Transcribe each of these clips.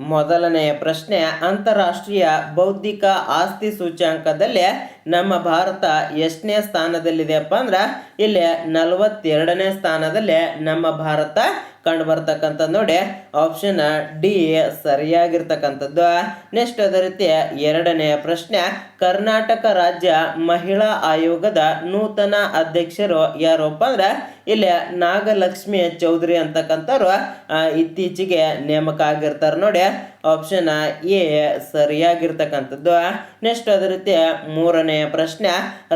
ಮೊದಲನೆಯ ಪ್ರಶ್ನೆ, ಅಂತಾರಾಷ್ಟ್ರೀಯ ಬೌದ್ಧಿಕ ಆಸ್ತಿ ಸೂಚ್ಯಾಂಕದಲ್ಲಿ ನಮ್ಮ ಭಾರತ ಎಷ್ಟನೇ ಸ್ಥಾನದಲ್ಲಿದೆಯಪ್ಪ ಅಂದ್ರೆ, ಇಲ್ಲಿ ನಲವತ್ತೆರಡನೇ ಸ್ಥಾನದಲ್ಲಿ ನಮ್ಮ ಭಾರತ ಕಂಡು ಬರ್ತಕ್ಕಂಥ ನೋಡಿ. Option D ಸರಿಯಾಗಿರ್ತಕ್ಕಂಥದ್ದು. ನೆಕ್ಸ್ಟ್ ಅದೇ ರೀತಿ ಎರಡನೆಯ ಪ್ರಶ್ನೆ ಕರ್ನಾಟಕ ರಾಜ್ಯ ಮಹಿಳಾ ಆಯೋಗದ ನೂತನ ಅಧ್ಯಕ್ಷರು ಯಾರಪ್ಪ ಅಂದ್ರೆ ಇಲ್ಲಿ ನಾಗಲಕ್ಷ್ಮಿ ಚೌಧರಿ ಅಂತಕ್ಕಂಥವ್ರು ಇತ್ತೀಚೆಗೆ ನೇಮಕ ಆಗಿರ್ತಾರೆ ನೋಡಿ. ಆಪ್ಷನ್ ಎ ಸರಿಯಾಗಿರ್ತಕ್ಕಂಥದ್ದು. ನೆಕ್ಸ್ಟ್ ಅದೇ ರೀತಿ ಮೂರನೆಯ ಪ್ರಶ್ನೆ,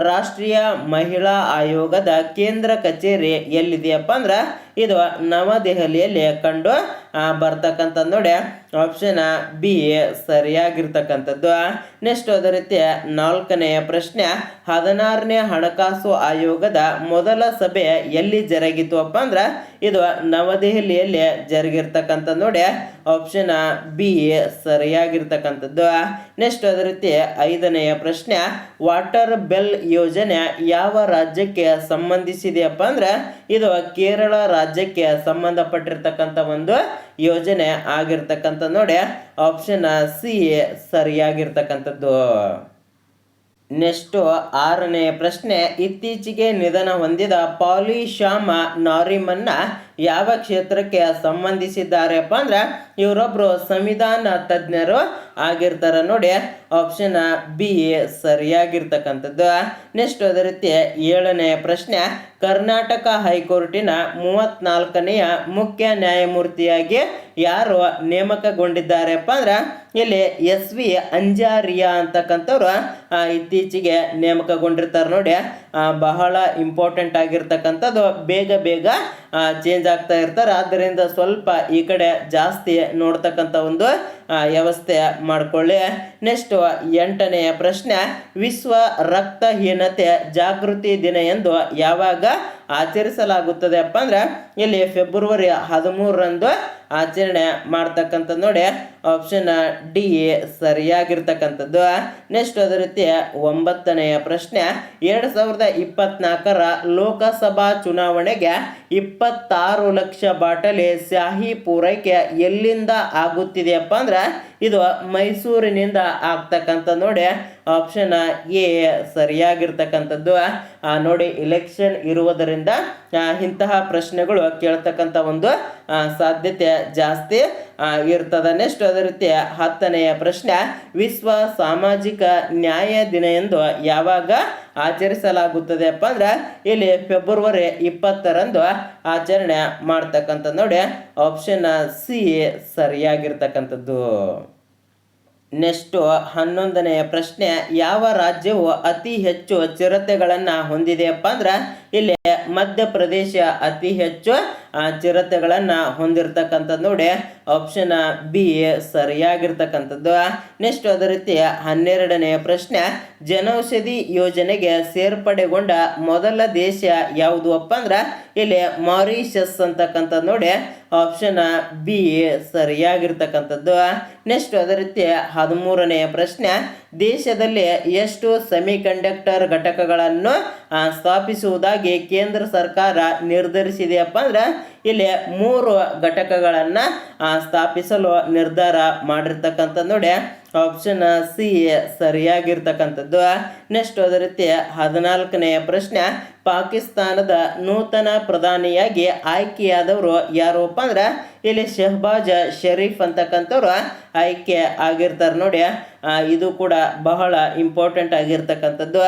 ರಾಷ್ಟ್ರೀಯ ಮಹಿಳಾ ಆಯೋಗದ ಕೇಂದ್ರ ಕಚೇರಿ ಎಲ್ಲಿದೆಯಪ್ಪ ಅಂದ್ರೆ ಇದು ನವದೆಹಲಿಯಲ್ಲಿ ಕಂಡು ಬರ್ತಕ್ಕಂಥದ್ದು ನೋಡಿ. Option B ಸರಿಯಾಗಿರ್ತಕ್ಕಂಥದ್ದು. ನೆಕ್ಸ್ಟ್ ಅದೇ ರೀತಿ ನಾಲ್ಕನೆಯ ಪ್ರಶ್ನೆ, ಹದಿನಾರನೇ ಹಣಕಾಸು ಆಯೋಗದ ಮೊದಲ ಸಭೆ ಎಲ್ಲಿ ಜರುಗಿತು ಅಪ್ಪ ಅಂದ್ರೆ ಇದು ನವದೆಹಲಿಯಲ್ಲಿ ಜರುಗಿರ್ತಕ್ಕಂಥ ನೋಡಿ ಆಪ್ಷನ್ ಬಿ ಸರಿಯಾಗಿರ್ತಕ್ಕಂಥದ್ದು. ನೆಕ್ಸ್ಟ್ ಅದೇ ರೀತಿ ಐದನೆಯ ಪ್ರಶ್ನೆ ವಾಟರ್ ಬೆಲ್ ಯೋಜನೆ ಯಾವ ರಾಜ್ಯಕ್ಕೆ ಸಂಬಂಧಿಸಿದೆಯಪ್ಪ ಅಂದ್ರೆ ಇದು ಕೇರಳ ರಾಜ್ಯಕ್ಕೆ ಸಂಬಂಧಪಟ್ಟಿರ್ತಕ್ಕಂಥ ಒಂದು ಯೋಜನೆ ಆಗಿರ್ತಕ್ಕಂಥ ನೋಡಿ ಆಪ್ಷನ್ ಸಿ ಸರಿಯಾಗಿರ್ತಕ್ಕಂಥದ್ದು. ನೆಕ್ಸ್ಟು ಆರನೇ ಪ್ರಶ್ನೆ ಇತ್ತೀಚೆಗೆ ನಿಧನ ಹೊಂದಿದ ಪಾಲಿಶಾಮ ನಾರಿಮನ್ನ ಯಾವ ಕ್ಷೇತ್ರಕ್ಕೆ ಸಂಬಂಧಿಸಿದ್ದಾರೆಪ್ಪ ಅಂದ್ರೆ ಇವರೊಬ್ರು ಸಂವಿಧಾನ ತಜ್ಞರು ಆಗಿರ್ತಾರೆ ನೋಡಿ. Option B ಸರಿಯಾಗಿರ್ತಕ್ಕಂಥದ್ದು. ನೆಕ್ಸ್ಟ್ ಅದೇ ರೀತಿ ಏಳನೆಯ ಪ್ರಶ್ನೆ, ಕರ್ನಾಟಕ ಹೈಕೋರ್ಟಿನ ಮೂವತ್ನಾಲ್ಕನೆಯ ಮುಖ್ಯ ನ್ಯಾಯಮೂರ್ತಿಯಾಗಿ ಯಾರು ನೇಮಕಗೊಂಡಿದ್ದಾರೆಪ್ಪ ಅಂದ್ರೆ ಇಲ್ಲಿ ಎಸ್ ವಿ ಅಂಜಾರಿಯಾ ಅಂತಕ್ಕಂಥವ್ರು ಇತ್ತೀಚೆಗೆ ನೇಮಕಗೊಂಡಿರ್ತಾರೆ ನೋಡಿ. ಬಹಳ ಇಂಪಾರ್ಟೆಂಟ್ ಆಗಿರ್ತಕ್ಕಂಥದ್ದು. ಬೇಗ ಬೇಗ ಚೇಂಜ್ ಆಗ್ತಾ ಇರ್ತಾರೆ. ಆದ್ದರಿಂದ ಸ್ವಲ್ಪ ಈ ಕಡೆ ಜಾಸ್ತಿ ನೋಡ್ತಕ್ಕಂಥ ಒಂದು ವ್ಯವಸ್ಥೆ ಮಾಡ್ಕೊಳ್ಳಿ. ನೆಕ್ಸ್ಟ್ ಎಂಟನೆಯ ಪ್ರಶ್ನೆ, ವಿಶ್ವ ರಕ್ತಹೀನತೆ ಜಾಗೃತಿ ದಿನ ಎಂದು ಯಾವಾಗ ಆಚರಿಸಲಾಗುತ್ತದೆ ಅಪ್ಪ ಅಂದ್ರೆ ಇಲ್ಲಿ ಫೆಬ್ರವರಿ ಹದಿಮೂರರಂದು ಆಚರಣೆ ಮಾಡ್ತಕ್ಕಂಥದ್ದು ನೋಡಿ. Option D ಸರಿಯಾಗಿರ್ತಕ್ಕಂಥದ್ದು. ನೆಕ್ಸ್ಟ್ ಅದೇ ರೀತಿ ಒಂಬತ್ತನೆಯ ಪ್ರಶ್ನೆ, ಎರಡು ಸಾವಿರದ ಇಪ್ಪತ್ನಾಲ್ಕರ ಲೋಕಸಭಾ ಚುನಾವಣೆಗೆ ಇಪ್ಪತ್ತಾರು ಲಕ್ಷ ಬಾಟಲಿ ಶಾಹಿ ಪೂರೈಕೆ ಎಲ್ಲಿಂದ ಆಗುತ್ತಿದೆಯಪ್ಪ ಅಂದ್ರೆ né? ಇದು ಮೈಸೂರಿನಿಂದ ಆಗ್ತಕ್ಕಂಥ ನೋಡಿ ಆಪ್ಷನ್ ಎ ಸರಿಯಾಗಿರ್ತಕ್ಕಂಥದ್ದು. ನೋಡಿ ಇಲೆಕ್ಷನ್ ಇರುವುದರಿಂದ ಇಂತಹ ಪ್ರಶ್ನೆಗಳು ಕೇಳ್ತಕ್ಕಂಥ ಒಂದು ಸಾಧ್ಯತೆ ಜಾಸ್ತಿ ಇರ್ತದೆ. ನೆಕ್ಸ್ಟ್ ಅದೇ ರೀತಿ ಹತ್ತನೆಯ ಪ್ರಶ್ನೆ, ವಿಶ್ವ ಸಾಮಾಜಿಕ ನ್ಯಾಯ ದಿನ ಎಂದು ಯಾವಾಗ ಆಚರಿಸಲಾಗುತ್ತದೆ ಅಪ್ಪ ಅಂದ್ರೆ, ಇಲ್ಲಿ ಫೆಬ್ರವರಿ ಇಪ್ಪತ್ತರಂದು ಆಚರಣೆ ಮಾಡ್ತಕ್ಕಂಥ ನೋಡಿ ಆಪ್ಷನ್ ಸಿ ಸರಿಯಾಗಿರ್ತಕ್ಕಂಥದ್ದು. ನೆಕ್ಸ್ಟು ಹನ್ನೊಂದನೆಯ ಪ್ರಶ್ನೆ, ಯಾವ ರಾಜ್ಯವು ಅತಿ ಹೆಚ್ಚು ಚಿರತೆಗಳನ್ನು ಹೊಂದಿದೆಯಪ್ಪ ಅಂದ್ರೆ ಇಲ್ಲಿ ಮಧ್ಯಪ್ರದೇಶ ಅತಿ ಹೆಚ್ಚು ಚಿರತೆಗಳನ್ನು ಹೊಂದಿರತಕ್ಕಂಥದ್ದು ನೋಡಿ ಆಪ್ಷನ್ ಬಿ ಸರಿಯಾಗಿರ್ತಕ್ಕಂಥದ್ದು. ನೆಕ್ಸ್ಟ್ ಅದೇ ರೀತಿ ಹನ್ನೆರಡನೆಯ ಪ್ರಶ್ನೆ, ಜನೌಷಧಿ ಯೋಜನೆಗೆ ಸೇರ್ಪಡೆಗೊಂಡ ಮೊದಲ ದೇಶ ಯಾವುದು ಅಪ್ಪ ಅಂದ್ರೆ ಇಲ್ಲಿ ಮಾರಿಷಸ್ ಅಂತಕ್ಕಂಥದ್ದು ನೋಡಿ ಆಪ್ಷನ್ ಬಿ ಸರಿಯಾಗಿರ್ತಕ್ಕಂಥದ್ದು. ನೆಕ್ಸ್ಟ್ ಅದೇ ರೀತಿ ಹದಿಮೂರನೆಯ ಪ್ರಶ್ನೆ, ದೇಶದಲ್ಲಿ ಎಷ್ಟು ಸೆಮಿ ಕಂಡಕ್ಟರ್ ಘಟಕಗಳನ್ನು ಸ್ಥಾಪಿಸುವುದಾಗಿ ಕೇಂದ್ರ ಸರ್ಕಾರ ನಿರ್ಧರಿಸಿದೆಯಪ್ಪ ಅಂದ್ರೆ, ಇಲ್ಲಿ ಮೂರು ಘಟಕಗಳನ್ನು ಸ್ಥಾಪಿಸಲು ನಿರ್ಧಾರ ಮಾಡಿರ್ತಕ್ಕಂಥದ್ದು ನೋಡಿ. ಆಪ್ಷನ್ ಸಿ ಸರಿಯಾಗಿರ್ತಕ್ಕಂಥದ್ದು. ನೆಕ್ಸ್ಟ್ ಅದೇ ರೀತಿ ಹದಿನಾಲ್ಕನೆಯ ಪ್ರಶ್ನೆ ಪಾಕಿಸ್ತಾನದ ನೂತನ ಪ್ರಧಾನಿಯಾಗಿ ಆಯ್ಕೆಯಾದವರು ಯಾರಪ್ಪ ಅಂದ್ರೆ ಇಲ್ಲಿ ಶಹಬಾಜ್ ಶರೀಫ್ ಅಂತಕ್ಕಂಥವ್ರು ಆಯ್ಕೆ ಆಗಿರ್ತಾರೆ ನೋಡಿ. ಇದು ಕೂಡ ಬಹಳ ಇಂಪಾರ್ಟೆಂಟ್ ಆಗಿರ್ತಕ್ಕಂಥದ್ದು.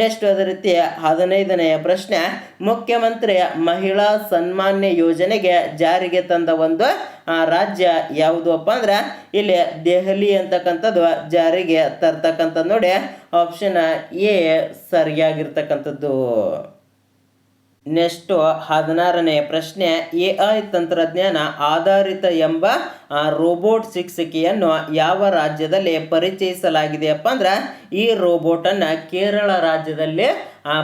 ನೆಕ್ಸ್ಟ್ ಅದೇ ರೀತಿ ಹದಿನೈದನೆಯ ಪ್ರಶ್ನೆ, ಮುಖ್ಯಮಂತ್ರಿ ಮಹಿಳಾ ಸನ್ಮಾನ್ಯ ಯೋಜನೆಗೆ ಜಾರಿಗೆ ತಂದ ಒಂದು ರಾಜ್ಯ ಯಾವುದು ಅಪ್ಪ ಅಂದ್ರೆ ಇಲ್ಲಿ ದೆಹಲಿ ಅಂತಕ್ಕಂಥದ್ದು ಜಾರಿಗೆ ತರ್ತಕ್ಕಂಥದ್ದು ನೋಡಿ. ಆಪ್ಷನ್ ಎ ಸರಿಯಾಗಿರ್ತಕ್ಕಂಥದ್ದು. ನೆಕ್ಸ್ಟು ಹದಿನಾರನೆಯ ಪ್ರಶ್ನೆ ಎ ಐ ತಂತ್ರಜ್ಞಾನ ಆಧಾರಿತ ಎಂಬ ರೋಬೋಟ್ ಶಿಕ್ಷಕಿಯನ್ನು ಯಾವ ರಾಜ್ಯದಲ್ಲಿ ಪರಿಚಯಿಸಲಾಗಿದೆಯಪ್ಪ ಅಂದ್ರೆ ಈ ರೋಬೋಟನ್ನು ಕೇರಳ ರಾಜ್ಯದಲ್ಲಿ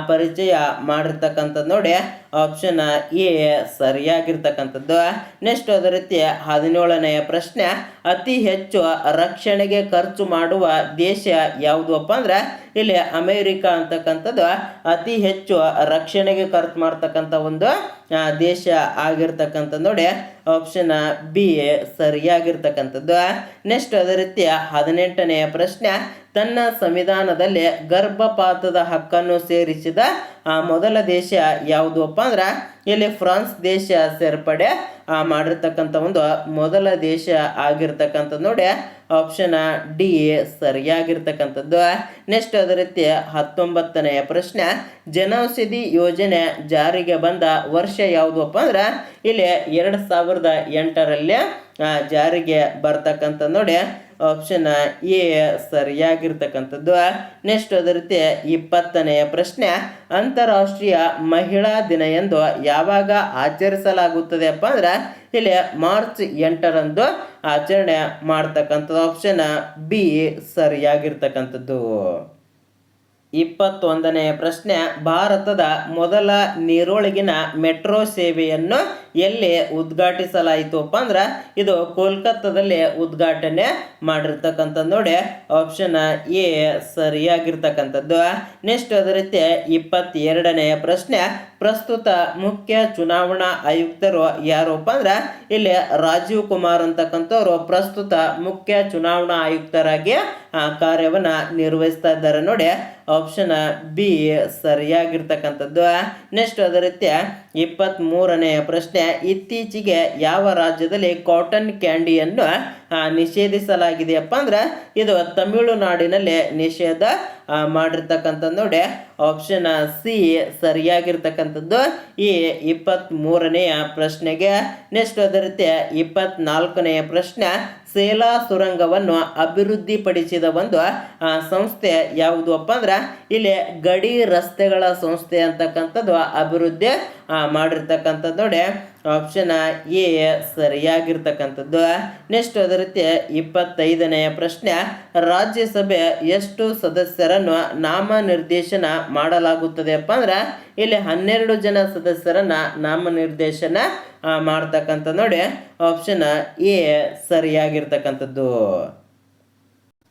ಪರಿಚಯ ಮಾಡಿರ್ತಕ್ಕಂಥದ್ದು ನೋಡಿ. ಆಪ್ಷನ್ ಎ ಸರಿಯಾಗಿರ್ತಕ್ಕಂಥದ್ದು. ನೆಕ್ಸ್ಟ್ ಅದೇ ರೀತಿ ಹದಿನೇಳನೆಯ ಪ್ರಶ್ನೆ. ಅತಿ ಹೆಚ್ಚು ರಕ್ಷಣೆಗೆ ಖರ್ಚು ಮಾಡುವ ದೇಶ ಯಾವುದು ಅಪ್ಪ ಅಂದ್ರೆ, ಇಲ್ಲಿ ಅಮೇರಿಕಾ ಅಂತಕ್ಕಂಥದ್ದು. ಅತಿ ಹೆಚ್ಚು ರಕ್ಷಣೆಗೆ ಖರ್ಚು ಮಾಡ್ತಕ್ಕಂಥ ಒಂದು ದೇಶ ಆಗಿರ್ತಕ್ಕಂಥದ್ದು ನೋಡಿ. Option B ಸರಿಯಾಗಿರ್ತಕ್ಕಂಥದ್ದು. ನೆಕ್ಸ್ಟ್ ಅದೇ ರೀತಿಯ ಹದಿನೆಂಟನೆಯ ಪ್ರಶ್ನೆ. ತನ್ನ ಸಂವಿಧಾನದಲ್ಲಿ ಗರ್ಭಪಾತದ ಹಕ್ಕನ್ನು ಸೇರಿಸಿದ ಆ, ಮೊದಲ ದೇಶ ಯಾವುದಪ್ಪ ಅಂದ್ರೆ ಇಲ್ಲಿ ಫ್ರಾನ್ಸ್ ದೇಶ ಸೇರ್ಪಡೆ ಆ, ಮಾಡಿರ್ತಕ್ಕಂಥ ಒಂದು ಮೊದಲ ದೇಶ ಆಗಿರ್ತಕ್ಕಂಥದ್ದು ನೋಡಿ ಆಪ್ಷನ್ ಡಿ ಸರಿಯಾಗಿರ್ತಕ್ಕಂಥದ್ದು. ನೆಕ್ಸ್ಟ್ ಅದೇ ರೀತಿ ಹತ್ತೊಂಬತ್ತನೆಯ ಪ್ರಶ್ನೆ ಜನೌಷಧಿ ಯೋಜನೆ ಜಾರಿಗೆ ಬಂದ ವರ್ಷ ಯಾವುದಪ್ಪ ಅಂದ್ರೆ ಇಲ್ಲಿ ಎರಡು ಸಾವಿರದ ಎಂಟರಲ್ಲಿ ಜಾರಿಗೆ ಬರ್ತಕ್ಕಂಥ ನೋಡಿ ಆಪ್ಷನ್ ಎ ಸರಿಯಾಗಿರ್ತಕ್ಕಂಥದ್ದು. ನೆಕ್ಸ್ಟ್ ಅದೇ ರೀತಿ ಇಪ್ಪತ್ತನೆಯ ಪ್ರಶ್ನೆ. ಅಂತಾರಾಷ್ಟ್ರೀಯ ಮಹಿಳಾ ದಿನ ಎಂದು ಯಾವಾಗ ಆಚರಿಸಲಾಗುತ್ತದೆ ಅಪ್ಪ ಅಂದ್ರೆ ಇಲ್ಲಿ ಮಾರ್ಚ್ ಎಂಟರಂದು ಆಚರಣೆ ಮಾಡ್ತಕ್ಕಂಥದ್ದು. Option B ಸರಿಯಾಗಿರ್ತಕ್ಕಂಥದ್ದು. ಇಪ್ಪತ್ತೊಂದನೆಯ ಪ್ರಶ್ನೆ, ಭಾರತದ ಮೊದಲ ನೀರೊಳಗಿನ ಮೆಟ್ರೋ ಸೇವೆಯನ್ನು ಎಲ್ಲಿ ಉದ್ಘಾಟಿಸಲಾಯಿತು ಅಂದ್ರೆ, ಇದು ಕೋಲ್ಕತ್ತಾದಲ್ಲಿ ಉದ್ಘಾಟನೆ ಮಾಡಿರ್ತಕ್ಕಂಥದ್ದು ನೋಡಿ ಆಪ್ಷನ್ ಎ ಸರಿಯಾಗಿರ್ತಕ್ಕಂಥದ್ದು. ನೆಕ್ಸ್ಟ್ ಅದೇ ರೀತಿ ಇಪ್ಪತ್ತೆರಡನೆಯ ಪ್ರಶ್ನೆ, ಪ್ರಸ್ತುತ ಮುಖ್ಯ ಚುನಾವಣಾ ಆಯುಕ್ತರು ಯಾರಪ್ಪ ಅಂದ್ರೆ, ಇಲ್ಲಿ ರಾಜೀವ್ ಕುಮಾರ್ ಅಂತಕ್ಕಂಥವ್ರು ಪ್ರಸ್ತುತ ಮುಖ್ಯ ಚುನಾವಣಾ ಆಯುಕ್ತರಾಗಿ ಕಾರ್ಯವನ್ನ ನಿರ್ವಹಿಸ್ತಾ ಇದ್ದಾರೆ. ನೋಡಿ ಆಪ್ಷನ್ ಬಿ ಸರಿಯಾಗಿರ್ತಕ್ಕಂಥದ್ದು. ನೆಕ್ಸ್ಟ್ ಅದೇ ರೀತಿ ಇಪ್ಪತ್ತ್ ಮೂರನೆಯ ಪ್ರಶ್ನೆ, ಇತ್ತೀಚೆಗೆ ಯಾವ ರಾಜ್ಯದಲ್ಲಿ ಕಾಟನ್ ಕ್ಯಾಂಡಿಯನ್ನು ನಿಷೇಧಿಸಲಾಗಿದೆಯಪ್ಪ ಅಂದ್ರೆ, ಇದು ತಮಿಳುನಾಡಿನಲ್ಲಿ ನಿಷೇಧ ಮಾಡಿರ್ತಕ್ಕಂಥ ನೋಡಿ. ಆಪ್ಷನ್ ಸಿ ಸರಿಯಾಗಿರ್ತಕ್ಕಂಥದ್ದು. ಈ ಇಪ್ಪತ್ತ್ ಮೂರನೆಯ ಪ್ರಶ್ನೆಗೆ ನೆಕ್ಸ್ಟ್ ಅದೇ ರೀತಿ ಇಪ್ಪತ್ನಾಲ್ಕನೆಯ ಪ್ರಶ್ನೆ, ಸೇಲಾ ಸುರಂಗವನ್ನು ಅಭಿವೃದ್ಧಿಪಡಿಸಿದ ಒಂದು ಸಂಸ್ಥೆ ಯಾವುದು ಅಪ್ಪ ಅಂದ್ರೆ, ಇಲ್ಲಿ ಗಡಿ ರಸ್ತೆಗಳ ಸಂಸ್ಥೆ ಅಂತಕ್ಕಂಥದ್ದು ಅಭಿವೃದ್ಧಿ ಮಾಡಿರ್ತಕ್ಕಂಥದ್ದು ನೋಡಿ ಆಪ್ಷನ್ ಎ ಸರಿಯಾಗಿರ್ತಕ್ಕಂಥದ್ದು. ನೆಕ್ಸ್ಟ್ ಅದೇ ರೀತಿ ಇಪ್ಪತ್ತೈದನೆಯ ಪ್ರಶ್ನೆ, ರಾಜ್ಯಸಭೆ ಎಷ್ಟು ಸದಸ್ಯರನ್ನು ನಾಮನಿರ್ದೇಶನ ಮಾಡಲಾಗುತ್ತದೆ ಅಪ್ಪ ಅಂದ್ರೆ, ಇಲ್ಲಿ ಹನ್ನೆರಡು ಜನ ಸದಸ್ಯರನ್ನ ನಾಮನಿರ್ದೇಶನ ನಿರ್ದೇಶನ ಮಾಡ್ತಕ್ಕಂಥ ನೋಡಿ ಆಪ್ಷನ್ ಎ ಸರಿಯಾಗಿರ್ತಕ್ಕಂಥದ್ದು.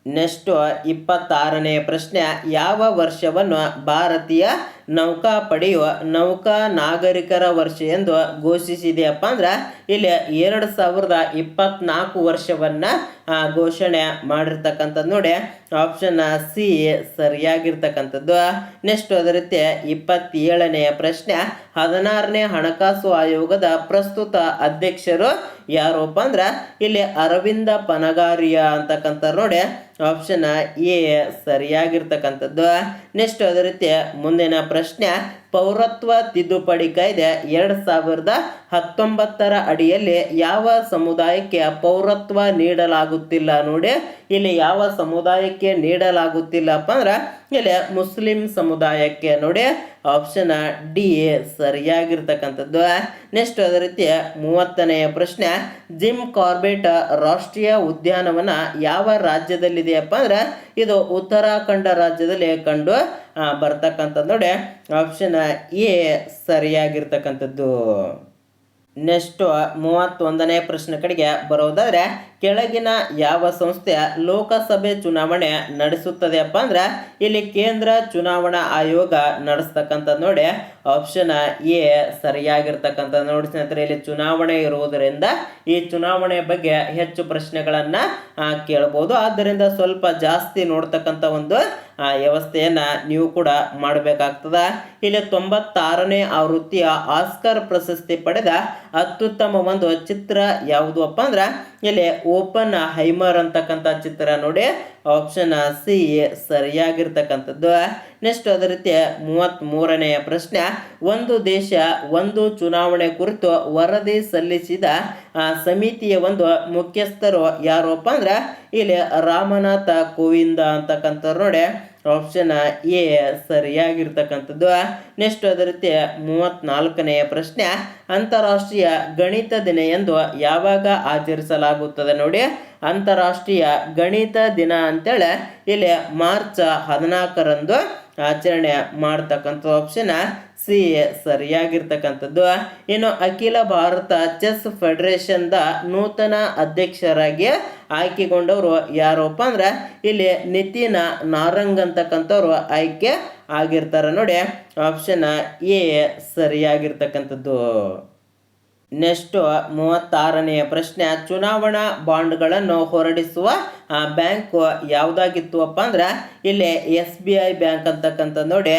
ನೆಕ್ಸ್ಟು ಇಪ್ಪತ್ತಾರನೆಯ ಪ್ರಶ್ನೆ, ಯಾವ ವರ್ಷವನ್ನು ಭಾರತೀಯ ನೌಕಾಪಡೆಯು ನೌಕಾ ನಾಗರಿಕರ ವರ್ಷ ಎಂದು ಘೋಷಿಸಿದೆಯಪ್ಪ ಅಂದ್ರೆ ಇಲ್ಲಿ ಎರಡು ಸಾವಿರದ ಇಪ್ಪತ್ನಾಲ್ಕು ವರ್ಷವನ್ನ ಘೋಷಣೆ ಮಾಡಿರ್ತಕ್ಕಂಥದ್ದು ನೋಡಿ. ಆಪ್ಷನ್ ಸಿ ಸರಿಯಾಗಿರ್ತಕ್ಕಂಥದ್ದು. ನೆಕ್ಸ್ಟ್ ಅದೇ ರೀತಿ ಇಪ್ಪತ್ತೇಳನೆಯ ಪ್ರಶ್ನೆ. ಹದಿನಾರನೇ ಹಣಕಾಸು ಆಯೋಗದ ಪ್ರಸ್ತುತ ಅಧ್ಯಕ್ಷರು ಯಾರಪ್ಪ ಅಂದ್ರೆ ಇಲ್ಲಿ ಅರವಿಂದ ಪನಗಾರಿಯ ಅಂತಕ್ಕಂಥ ನೋಡಿ. ಆಪ್ಷನ್ ಎ ಸರಿಯಾಗಿರ್ತಕ್ಕಂಥದ್ದು. ನೆಕ್ಸ್ಟ್ ಅದೇ ರೀತಿ ಮುಂದಿನ ಪ್ರಶ್ನೆ, ಪೌರತ್ವ ತಿದ್ದುಪಡಿ ಕಾಯ್ದೆ ಎರಡು ಸಾವಿರದ ಹತ್ತೊಂಬತ್ತರ ಅಡಿಯಲ್ಲಿ ಯಾವ ಸಮುದಾಯಕ್ಕೆ ಪೌರತ್ವ ನೀಡಲಾಗುತ್ತಿಲ್ಲ ನೋಡಿ. ಇಲ್ಲಿ ಯಾವ ಸಮುದಾಯಕ್ಕೆ ನೀಡಲಾಗುತ್ತಿಲ್ಲಪ್ಪ ಅಂದ್ರೆ ಇಲ್ಲಿ ಮುಸ್ಲಿಂ ಸಮುದಾಯಕ್ಕೆ ನೋಡಿ. Option D ಸರಿಯಾಗಿರ್ತಕ್ಕಂಥದ್ದು. ನೆಕ್ಸ್ಟ್ ಅದೇ ರೀತಿ ಮೂವತ್ತನೆಯ ಪ್ರಶ್ನೆ, ಜಿಮ್ ಕಾರ್ಬೆಟ್ ರಾಷ್ಟ್ರೀಯ ಉದ್ಯಾನವನ ಯಾವ ರಾಜ್ಯದಲ್ಲಿದೆಯಪ್ಪ ಅಂದ್ರೆ ಇದು ಉತ್ತರಾಖಂಡ ರಾಜ್ಯದಲ್ಲಿ ಕಂಡು ಬರ್ತಕ್ಕಂಥದ್ದು ನೋಡಿ ಆಪ್ಷನ್ ಎ ಸರಿಯಾಗಿರ್ತಕ್ಕಂಥದ್ದು. ನೆಕ್ಸ್ಟ್ ಮೂವತ್ತೊಂದನೇ ಪ್ರಶ್ನೆ ಕಡೆಗೆ ಬರೋದಾದ್ರೆ ಕೆಳಗಿನ ಯಾವ ಸಂಸ್ಥೆ ಲೋಕಸಭೆ ಚುನಾವಣೆ ನಡೆಸುತ್ತದೆಯಪ್ಪ ಅಂದ್ರೆ ಇಲ್ಲಿ ಕೇಂದ್ರ ಚುನಾವಣಾ ಆಯೋಗ ನಡೆಸ್ತಕ್ಕಂಥದ್ದು ನೋಡಿ. ಆಪ್ಷನ್ ಎ ಸರಿಯಾಗಿರ್ತಕ್ಕಂಥ ನೋಡಿ ಸ್ನೇಹಿತರೆ, ಇಲ್ಲಿ ಚುನಾವಣೆ ಇರುವುದರಿಂದ ಈ ಚುನಾವಣೆ ಬಗ್ಗೆ ಹೆಚ್ಚು ಪ್ರಶ್ನೆಗಳನ್ನ ಕೇಳಬಹುದು ಆದ್ದರಿಂದ ಸ್ವಲ್ಪ ಜಾಸ್ತಿ ನೋಡ್ತಕ್ಕಂಥ ಒಂದು ವ್ಯವಸ್ಥೆಯನ್ನ ನೀವು ಕೂಡ ಮಾಡಬೇಕಾಗ್ತದ. ಇಲ್ಲಿ ತೊಂಬತ್ತಾರನೇ ಆವೃತ್ತಿಯ ಆಸ್ಕರ್ ಪ್ರಶಸ್ತಿ ಪಡೆದ ಅತ್ಯುತ್ತಮ ಒಂದು ಚಿತ್ರ ಯಾವುದು ಅಪ್ಪ ಅಂದ್ರೆ ಇಲ್ಲಿ ಓಪನ್ ಹೈಮರ್ ಅಂತಕ್ಕಂಥ ಚಿತ್ರ ನೋಡಿ ಆಪ್ಷನ್ ಸಿ ಸರಿಯಾಗಿರ್ತಕ್ಕಂಥದ್ದು. ನೆಕ್ಸ್ಟ್ ಅದೇ ರೀತಿ ಮೂವತ್ತ್ ಮೂರನೆಯ ಪ್ರಶ್ನೆ, ಒಂದು ದೇಶ, ಒಂದು ಚುನಾವಣೆ ಕುರಿತು ವರದಿ ಸಲ್ಲಿಸಿದ ಸಮಿತಿಯ ಒಂದು ಮುಖ್ಯಸ್ಥರು ಯಾರಪ್ಪ ಅಂದ್ರೆ, ಇಲ್ಲಿ ರಾಮನಾಥ ಕೋವಿಂದ ಅಂತಕ್ಕಂಥವ್ರು ನೋಡಿ ಆಪ್ಷನ್ ಎ ಸರಿಯಾಗಿರ್ತಕ್ಕಂಥದ್ದು. ನೆಕ್ಸ್ಟ್ ಅದೇ ರೀತಿ ಮೂವತ್ನಾಲ್ಕನೆಯ ಪ್ರಶ್ನೆ. ಅಂತಾರಾಷ್ಟ್ರೀಯ ಗಣಿತ ದಿನ ಎಂದು ಯಾವಾಗ ಆಚರಿಸಲಾಗುತ್ತದೆ ನೋಡಿ. ಅಂತಾರಾಷ್ಟ್ರೀಯ ಗಣಿತ ದಿನ ಅಂತೇಳಿ, ಇಲ್ಲಿ ಮಾರ್ಚ್ ಹದಿನಾಲ್ಕರಂದು ಆಚರಣೆ ಮಾಡ್ತಕ್ಕಂಥ ಆಪ್ಷನ್ ಸಿ ಸರಿಯಾಗಿರ್ತಕ್ಕಂಥದ್ದು. ಇನ್ನು ಅಖಿಲ ಭಾರತ ಚೆಸ್ ಫೆಡರೇಷನ್ದ ನೂತನ ಅಧ್ಯಕ್ಷರಾಗಿ ಆಯ್ಕೆಗೊಂಡವರು ಯಾರಪ್ಪ ಅಂದ್ರೆ ಇಲ್ಲಿ ನಿತಿನ ನಾರಂಗ್ ಅಂತಕ್ಕಂಥವ್ರು ಆಯ್ಕೆ ಆಗಿರ್ತಾರೆ ನೋಡಿ. ಆಪ್ಷನ್ ಎ ಸರಿಯಾಗಿರ್ತಕ್ಕಂಥದ್ದು. ನೆಕ್ಸ್ಟ್ ಮೂವತ್ತಾರನೆಯ ಪ್ರಶ್ನೆ, ಚುನಾವಣಾ ಬಾಂಡ್ಗಳನ್ನು ಹೊರಡಿಸುವ ಬ್ಯಾಂಕ್ ಯಾವುದಾಗಿತ್ತು ಅಪ್ಪ ಅಂದ್ರೆ ಇಲ್ಲಿ ಎಸ್ ಬಿ ಐ ಬ್ಯಾಂಕ್ ಅಂತಕ್ಕಂಥ ನೋಡಿ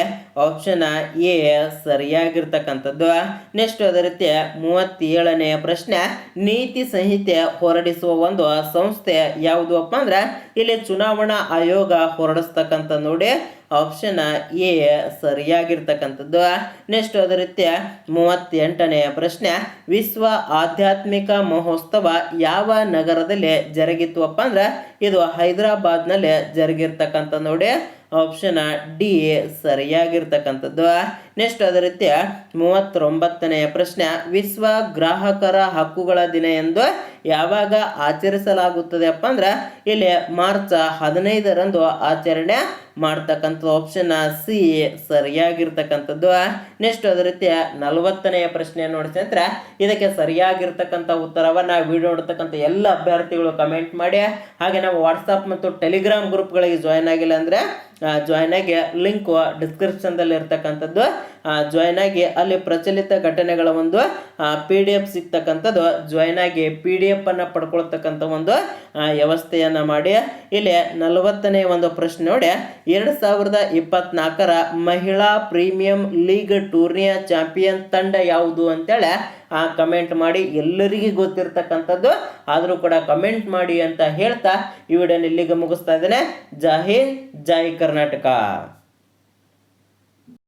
ಆಪ್ಷನ್ ಎ ಸರಿಯಾಗಿರ್ತಕ್ಕಂಥದ್ದು. ನೆಕ್ಸ್ಟ್ ಅದೇ ರೀತಿ ಮೂವತ್ತೇಳನೆಯ ಪ್ರಶ್ನೆ, ನೀತಿ ಸಂಹಿತೆ ಹೊರಡಿಸುವ ಒಂದು ಸಂಸ್ಥೆ ಯಾವುದು ಅಪ್ಪ ಅಂದ್ರೆ ಇಲ್ಲಿ ಚುನಾವಣಾ ಆಯೋಗ ಹೊರಡಿಸ್ತಕ್ಕಂಥ ನೋಡಿ ಆಪ್ಷನ್ ಎ ಸರಿಯಾಗಿರ್ತಕ್ಕಂಥದ್ದು. ನೆಕ್ಸ್ಟ್ ಅದೇ ರೀತಿಯ ಮೂವತ್ತೆಂಟನೆಯ ಪ್ರಶ್ನೆ, ವಿಶ್ವ ಆಧ್ಯಾತ್ಮಿಕ ಮಹೋತ್ಸವ ಯಾವ ನಗರದಲ್ಲಿ ಜರುಗಿತು ಅಂದ್ರೆ, ಇದು ಹೈದರಾಬಾದ್ನಲ್ಲಿ ಜರುಗಿರ್ತಕ್ಕಂಥ ನೋಡಿ. Option D ಸರಿಯಾಗಿರ್ತಕ್ಕಂಥದ್ದು. ನೆಕ್ಸ್ಟ್ ಅದೇ ರೀತಿಯ ಮೂವತ್ತೊಂಬತ್ತನೆಯ ಪ್ರಶ್ನೆ, ವಿಶ್ವ ಗ್ರಾಹಕರ ಹಕ್ಕುಗಳ ದಿನ ಎಂದು ಯಾವಾಗ ಆಚರಿಸಲಾಗುತ್ತದೆ ಅಪ್ಪ ಅಂದ್ರೆ ಇಲ್ಲಿ ಮಾರ್ಚ್ ಹದಿನೈದರಂದು ಆಚರಣೆ ಮಾಡ್ತಕ್ಕಂಥ ಆಪ್ಷನ್ ಸಿ ಸರಿಯಾಗಿರ್ತಕ್ಕಂಥದ್ದು. ನೆಕ್ಸ್ಟ್ ಅದೇ ರೀತಿಯ ನಲವತ್ತನೆಯ ಪ್ರಶ್ನೆ ನೋಡಿ ಅಂದ್ರೆ ಇದಕ್ಕೆ ಸರಿಯಾಗಿರ್ತಕ್ಕಂಥ ಉತ್ತರವನ್ನು ವಿಡಿಯೋ ನೋಡ್ತಕ್ಕಂಥ ಎಲ್ಲ ಅಭ್ಯರ್ಥಿಗಳು ಕಮೆಂಟ್ ಮಾಡಿ. ಹಾಗೆ ನಾವು ವಾಟ್ಸಪ್ ಮತ್ತು ಟೆಲಿಗ್ರಾಮ್ ಗ್ರೂಪ್ಗಳಿಗೆ ಜಾಯ್ನ್ ಆಗಿಲ್ಲ ಅಂದರೆ ಜಾಯ್ನ್ ಆಗಿ ಡಿಸ್ಕ್ರಿಪ್ಷನ್ ಡಿಸ್ಕ್ರಿಪ್ಷನ್ದಲ್ಲಿ ಇರ್ತಕ್ಕಂಥದ್ದು ಜಾಯ್ನ್ ಆಗಿ ಅಲ್ಲಿ ಪ್ರಚಲಿತ ಘಟನೆಗಳ ಒಂದು ಪಿ ಡಿ ಎಫ್ ಸಿಗ್ತಕ್ಕಂಥದ್ದು. ಜಾಯ್ನ್ ಆಗಿ ಪಿ ಡಿ ಎಫ್ ಅನ್ನು ಪಡ್ಕೊಳ್ತಕ್ಕಂಥ ಒಂದು ವ್ಯವಸ್ಥೆಯನ್ನು ಮಾಡಿ. ಇಲ್ಲಿ ನಲವತ್ತನೇ ಒಂದು ಪ್ರಶ್ನೆ ನೋಡಿ. ಎರಡು ಸಾವಿರದ ಇಪ್ಪತ್ನಾಲ್ಕರ ಮಹಿಳಾ ಪ್ರೀಮಿಯಂ ಲೀಗ್ ಟೂರ್ನಿಯ ಚಾಂಪಿಯನ್ ತಂಡ ಯಾವುದು ಅಂತೇಳಿ, ಆ, ಕಮೆಂಟ್ ಮಾಡಿ. ಎಲ್ಲರಿಗೂ ಗೊತ್ತಿರ್ತಕ್ಕಂಥದ್ದು. ಆದರೂ ಕೂಡ ಕಮೆಂಟ್ ಮಾಡಿ ಅಂತ ಹೇಳ್ತಾ ಈ ವಿಡಿಯೋನ ಇಲ್ಲಿಗೆ ಮುಗಿಸ್ತಾ ಇದ್ದೇನೆ. ಜೈ ಹಿಂದ್, ಜೈ ಕರ್ನಾಟಕ.